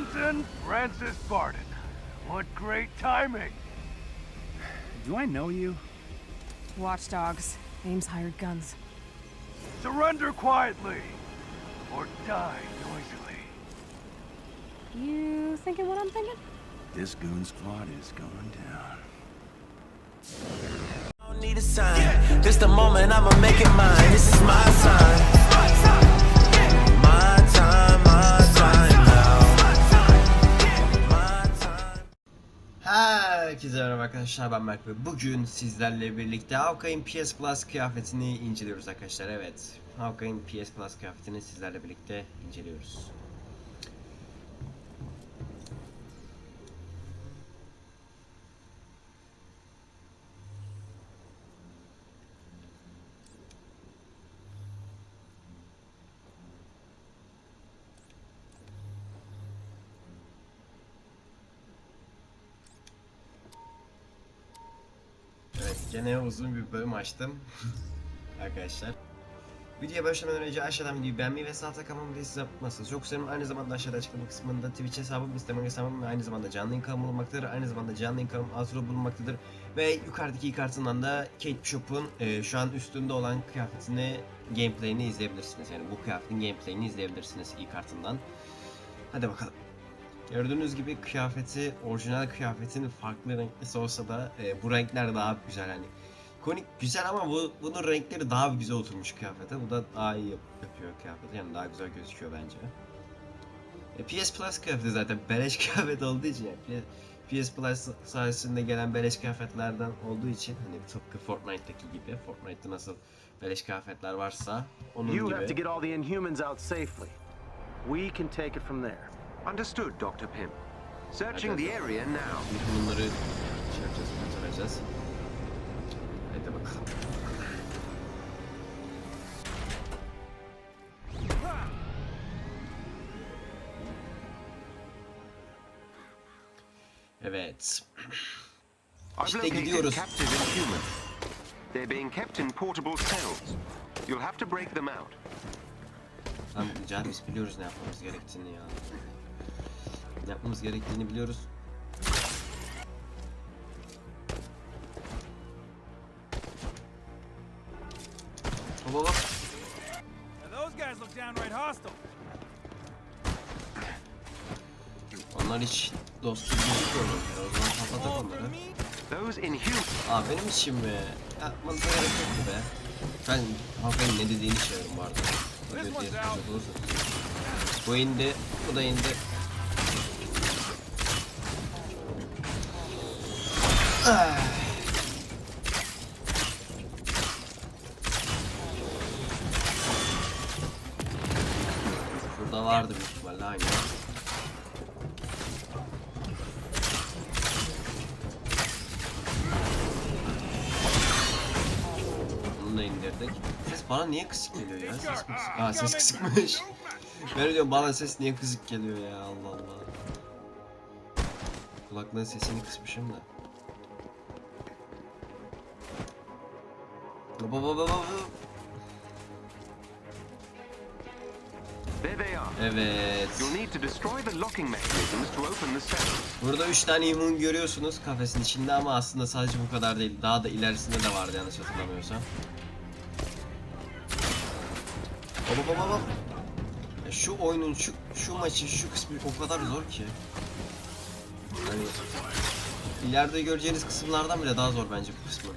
Ensign Francis Barton. What great timing. Do I know you? Watchdogs. Ames hired guns. Surrender quietly, or die noisily. You thinking what I'm thinking? This goon squad is going down. don't need a sign. This the moment I'ma make it mine. This is my time. Herkese merhaba arkadaşlar ben Berk ve bugün sizlerle birlikte Hawkeye'in PS Plus kıyafetini inceliyoruz arkadaşlar. Evet Hawkeye'in PS Plus kıyafetini sizlerle birlikte inceliyoruz gene uzun bir bölüm açtım Arkadaşlar Videoya başlamadan önce aşağıdan videoyu beğenmeyi ve sağ tıklamayı ve size. Çok severim. Aynı zamanda aşağıda açıklama kısmında Twitch hesabım, Instagram hesabım ve aynı zamanda canlı yayın kanalım bulunmaktadır. Aynı zamanda canlı kanalım Asuro bulunmaktadır. Ve yukarıdaki iyi kartından da Kate Bishop'un e, şu an üstünde olan kıyafetini, gameplay'ini izleyebilirsiniz. Yani bu kıyafetin gameplay'ini izleyebilirsiniz iyi kartından. Hadi bakalım. Gördüğünüz gibi kıyafeti, orijinal kıyafetin farklı renklisi olsa da e, bu renkler daha güzel hani. Konik güzel ama bu bunun renkleri daha güzel oturmuş kıyafete. Bu da daha iyi yap- yapıyor kıyafeti. Yani daha güzel gözüküyor bence. E, PS Plus kıyafeti zaten beleş kıyafet olduğu için yani PS Plus sayesinde gelen beleş kıyafetlerden olduğu için hani tıpkı Fortnite'daki gibi Fortnite'da nasıl beleş kıyafetler varsa onun You have to gibi. get all the Inhumans out safely. We can take it from there. Understood, Dr. Pym. Searching the area now. Bunları şey yapacağız, kurtaracağız. Hadi bakalım. Evet. İşte gidiyoruz. They're being kept in portable cells. You'll have to break them out. Can biz biliyoruz ne yapmamız gerektiğini ya. Yapmamız gerektiğini biliyoruz. Downright hostile. Onlar hiç dost gibi gözükmüyorlar ya. O zaman patlatak onları. Aa benim için mi? Yapmanıza gerek yoktu be. Ben Hakan'ın ne dediğini izleyecek olursanız. Bu indi, bu da indi. Burada vardı büyük ihtimalle aynı. Da indirdik. Ses bana niye kısık geliyor ya? Ses kısık? Aa ses kısıkmış. ben diyorum bana ses niye kısık geliyor ya Allah Allah. Kulaklığın sesini kısmışım da. To open the cells. Burada 3 tane immün görüyorsunuz kafesin içinde ama aslında sadece bu kadar değil. Daha da ilerisinde de vardı yanlış hatırlamıyorsam. Hop hop hop şu oyunun şu şu maçın şu kısmı o kadar zor ki. Hani ileride göreceğiniz kısımlardan bile daha zor bence bu kısmı.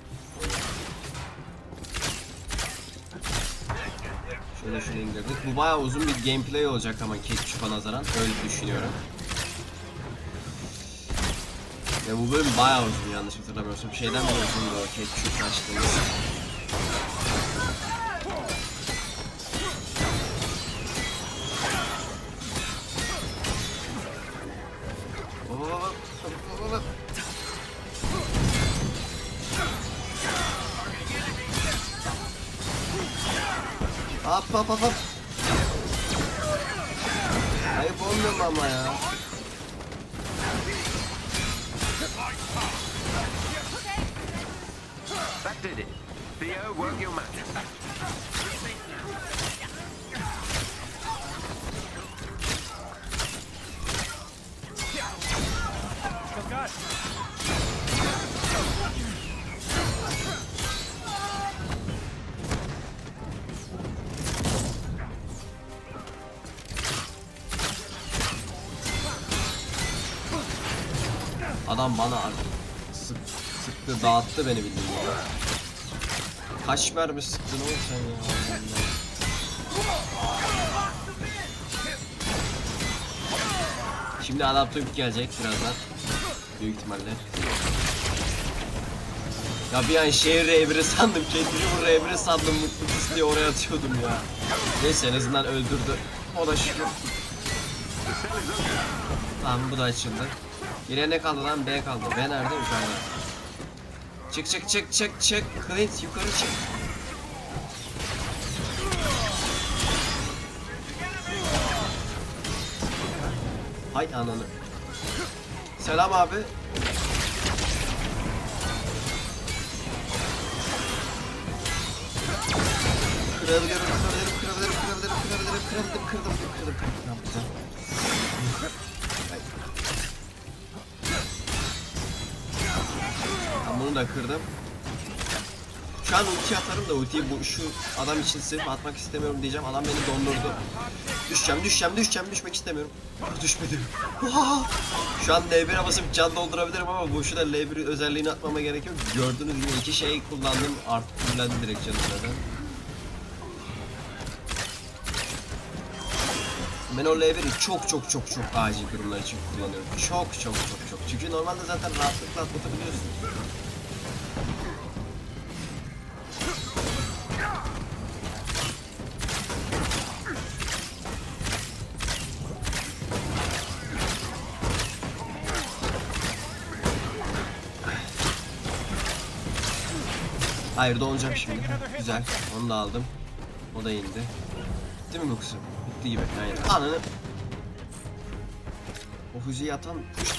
Şöyle şunu indirdik. Bu bayağı uzun bir gameplay olacak ama Ketchup'a nazaran öyle düşünüyorum. Ya bu bölüm bayağı uzun yanlış hatırlamıyorsam. Şeyden bile uzundu o Ketchup açtığımız. Hop hop hop hop. Ayıp olmuyor mu ama ya? That did it. Theo, work your magic. Adam bana sık, sıktı, dağıttı beni bildiğin ya. Kaç mermi sıktın oğlum sen ya? Şimdi adaptör gelecek birazdan. Büyük ihtimalle. Ya bir an şehir reviri sandım. Kendimi bu reviri sandım. Mutlu diye oraya atıyordum ya. Neyse en azından öldürdü. O da şükür. Tamam bu da açıldı. Geriye ne kaldı lan? B kaldı. B nerede? Yukarıda. Çık çık çık çık çık. Clint yukarı çık. Hay ananı. Selam abi. Kırabilirim, kırabilirim, kırabilirim, kırabilirim, kırabilirim, kırabilirim, kırdım, kırdım, kırdım. Tamam, bunu da kırdım. Şu an ulti atarım da ultiyi bu şu adam için sırf atmak istemiyorum diyeceğim. Adam beni dondurdu. Düşeceğim, düşeceğim, düşeceğim, düşmek istemiyorum. Ah, Düşmedim. Şu an L1'e basıp can doldurabilirim ama boşuna L1 özelliğini atmama gerek yok. Gördüğünüz gibi iki şey kullandım artık kullandı direkt canım zaten. Ben o L1'i çok çok çok çok acil durumlar için kullanıyorum. Çok çok çok çok. Çünkü normalde zaten rahatlıkla atlatabiliyorsun. Hayır donacağım şimdi. Güzel. Onu da aldım. O da indi. Değil mi bu Bitti gibi. Aynen. Ananı. O füzeyi atan kuş?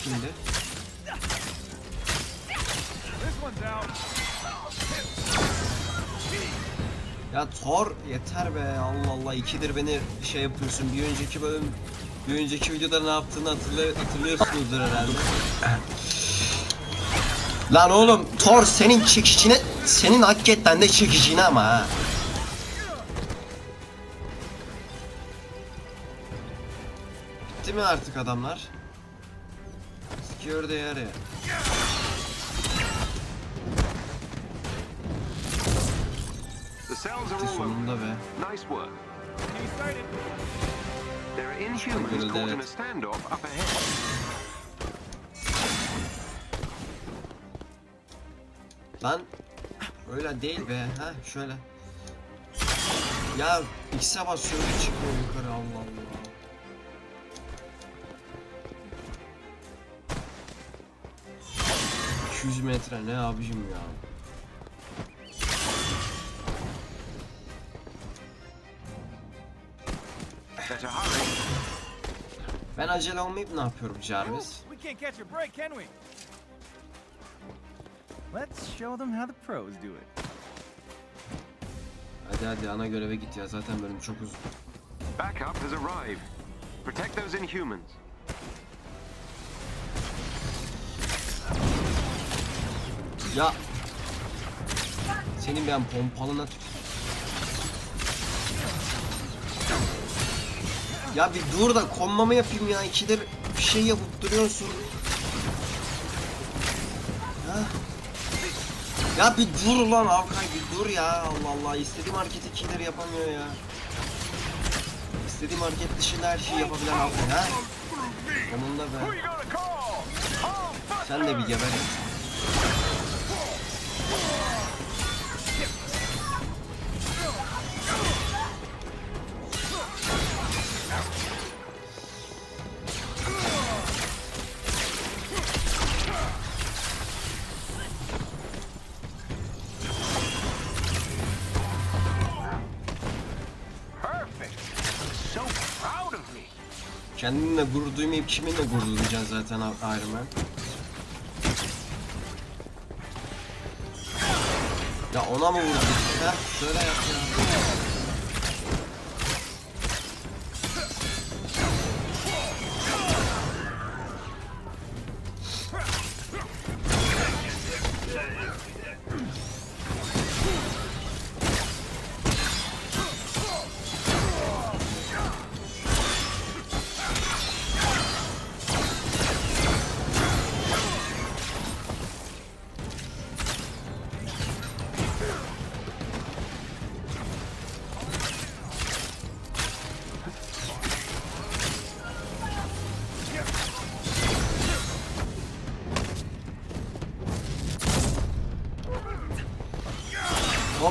Ya Thor yeter be Allah Allah ikidir beni şey yapıyorsun bir önceki bölüm bir önceki videoda ne yaptığını hatırlay hatırlıyorsunuzdur herhalde. Lan oğlum Thor senin çekişine senin hakikaten de çekişine ama ha. Mi artık adamlar? Sikiyor da yarı. Bitti sonunda be. Nice work. There are inhumans Kırıldı, caught in a evet. standoff up ahead. Lan öyle değil be ha şöyle. Ya X'e basıyorum çıkmıyor yukarı ...200 metre ne abicim ya. Ben acele olmayıp ne yapıyorum Jarvis? We can't catch a break, can we? Let's show them how the pros do it. Hadi hadi ana göreve git ya zaten bölüm çok uzun. Backup has arrived. Protect those inhumans. Ya senin ben pompalına. Ya bir dur da konmama yapayım ya ikidir bir şey yapıp duruyorsun. Ha? Ya bir dur lan Avkay bir dur ya Allah Allah istediğim hareketi ikidir yapamıyor ya. İstediğim hareket dışında her şeyi yapabilen Avkay ha. Sonunda be. Sen de bir geber. Kendinle gurur duymayıp kiminle gurur duyacaksın zaten Iron Man? Ya ona mı vurdun? Ha, şöyle yap ya.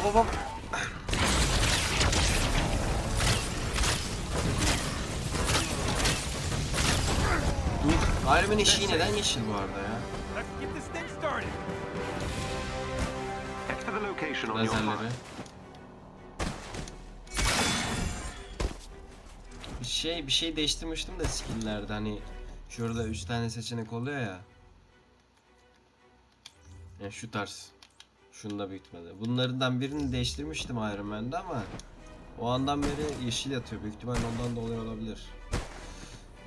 Hop hop. Iron eşiği neden yeşil bu arada ya? Lazerleri. Bir şey bir şey değiştirmiştim de skill'lerde hani şurada 3 tane seçenek oluyor ya. Yani şu tarz. Şunda ihtimalle. Bunlardan birini değiştirmiştim Iron Man'de ama o andan beri yeşil yatıyor. Büyük ihtimalle ondan dolayı olabilir.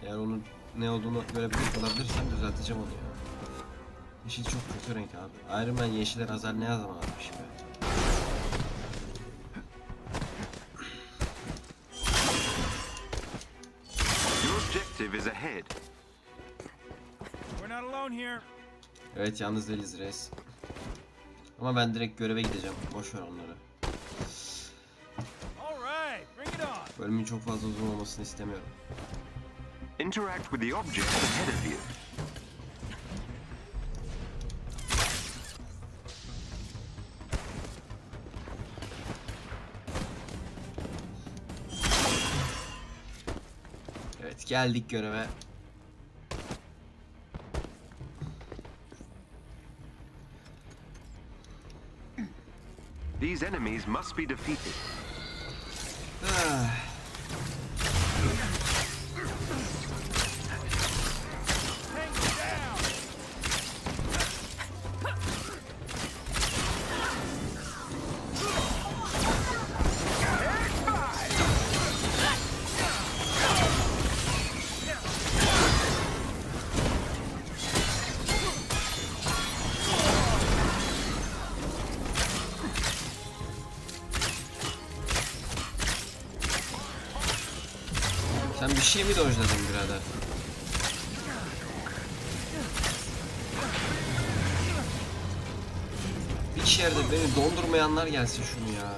Eğer onun ne olduğunu görebilecek olabilirsem düzelteceğim onu ya. Yeşil çok kötü renk abi. Iron Man yeşile razar ne zaman atmış be. Your objective is ahead. We're not alone here. Evet yalnız değiliz reis. Ama ben direkt göreve gideceğim. Boş ver onları. Bölümün çok fazla uzun olmasını istemiyorum. Interact with the object ahead of you. Evet geldik göreve. These enemies must be defeated. Ah. Sen bir şey mi dojladın birader? Bir yerde beni dondurmayanlar gelsin şunu ya.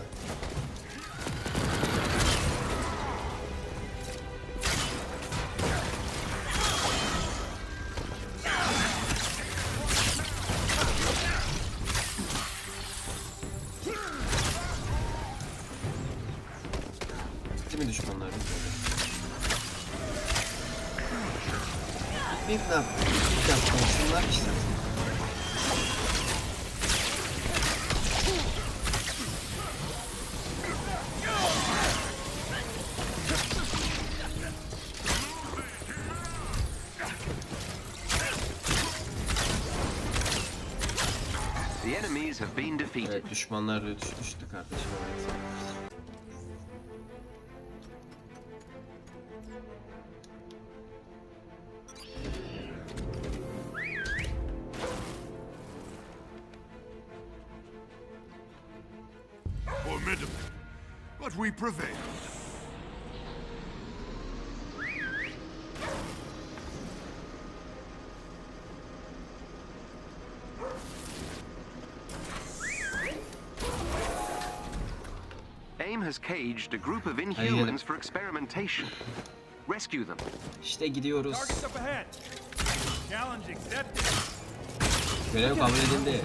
Defeated. Evet düşmanlar da düş, düştü kardeşim evet. Formidable. But we prevailed. Caged a group of inhumans for experimentation. Rescue them. İşte gidiyoruz. Görev kabul edildi.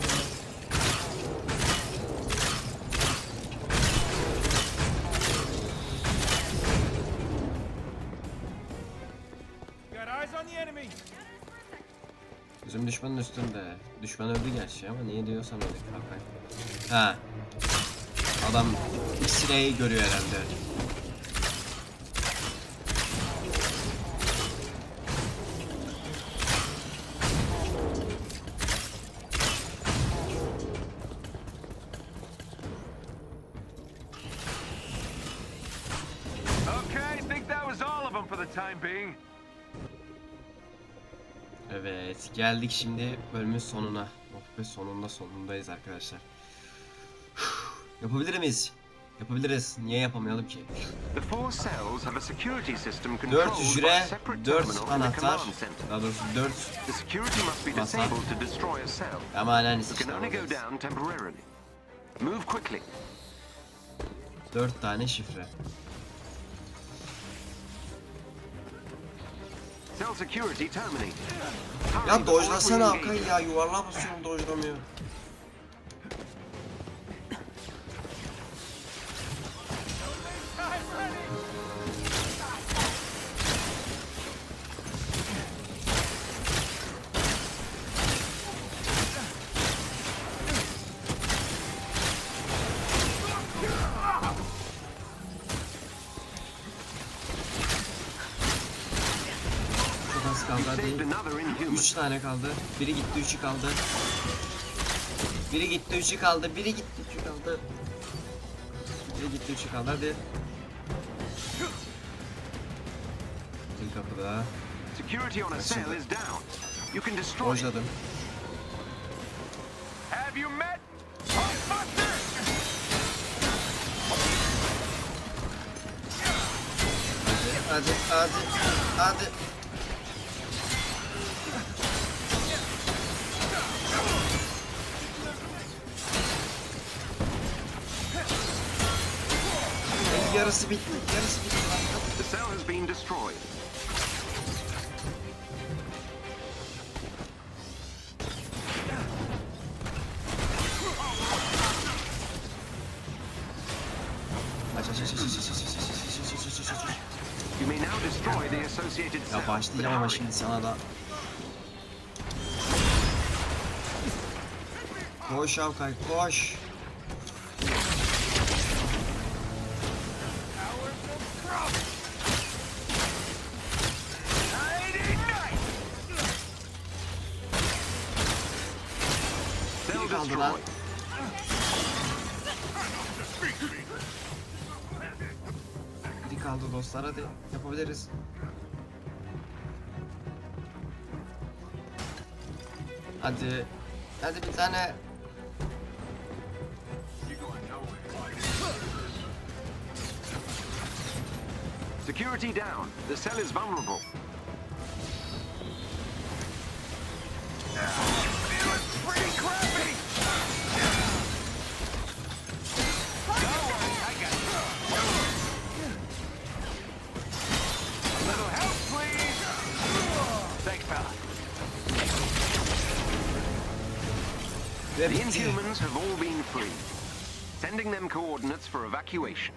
Got eyes on the enemy. Bizim düşmanın üstünde. Düşman öldü gerçi ama niye diyorsam öyle kanka. Ha. Adam X-ray'i görüyor herhalde. Evet geldik şimdi bölümün sonuna. Oh be sonunda sonundayız arkadaşlar. Yapabilir miyiz? Yapabiliriz. Niye yapamayalım ki? The four cells have a security system 4 controlled by a hücre, separate 4 terminal in the anahtar. Daha doğrusu 4 The security must be Masa. ama. Move quickly. 4 tane şifre. Ya dojlasana. Akay ya yuvarlığa basıyorum dojlamıyor. 3 tane kaldı. Biri gitti, üçü kaldı. Biri gitti, üçü kaldı. Biri gitti, üçü kaldı. Biri gitti, üçü kaldı. Hadi. Bir kapıda. Security on a cell is down. You can destroy. Boşladım. Have you met? Hadi, hadi, hadi. yarısı bitti. Yarısı bitti. The cell has been destroyed. You may now destroy the associated cell. Ya başlayacağım ama şimdi sana da. Koş Avkay koş. Yapabiliriz. Hadi. Hadi bir tane. Security down. The cell is vulnerable. The. Inhumans have all been freed. Sending them coordinates for evacuation.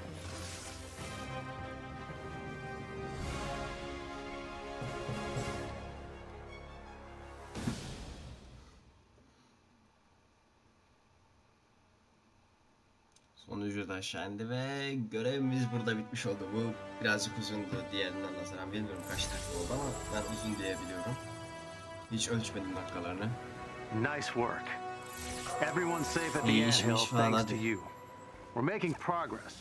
Sonucu da aşağı ve görevimiz burada bitmiş oldu. Bu birazcık uzundu diğerinden nazaran. Bilmiyorum kaç dakika oldu ama ben uzun diye biliyorum. Hiç ölçmedim dakikalarını. Nice work. Everyone's safe at the İyi işmiş anthill falan thanks to you. We're making progress,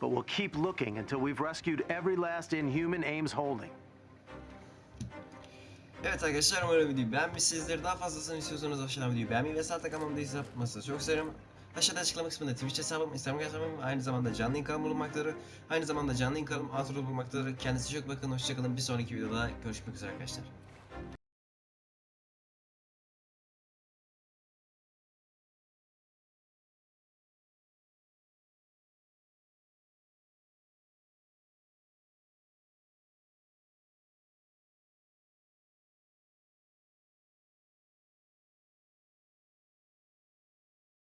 but we'll keep looking until we've rescued every last inhuman Ames holding. Evet arkadaşlar umarım videoyu beğenmişsinizdir. Daha fazlasını istiyorsanız aşağıdan videoyu beğenmeyi ve sağ tıklamanı da yapmasını çok isterim. Aşağıda açıklama kısmında Twitch hesabım, Instagram hesabım, aynı zamanda canlı kanalım bulunmaktadır. Aynı zamanda canlı yayın kanalım Outro'da bulunmaktadır. Kendinize çok bakın, hoşçakalın. Bir sonraki videoda görüşmek üzere arkadaşlar.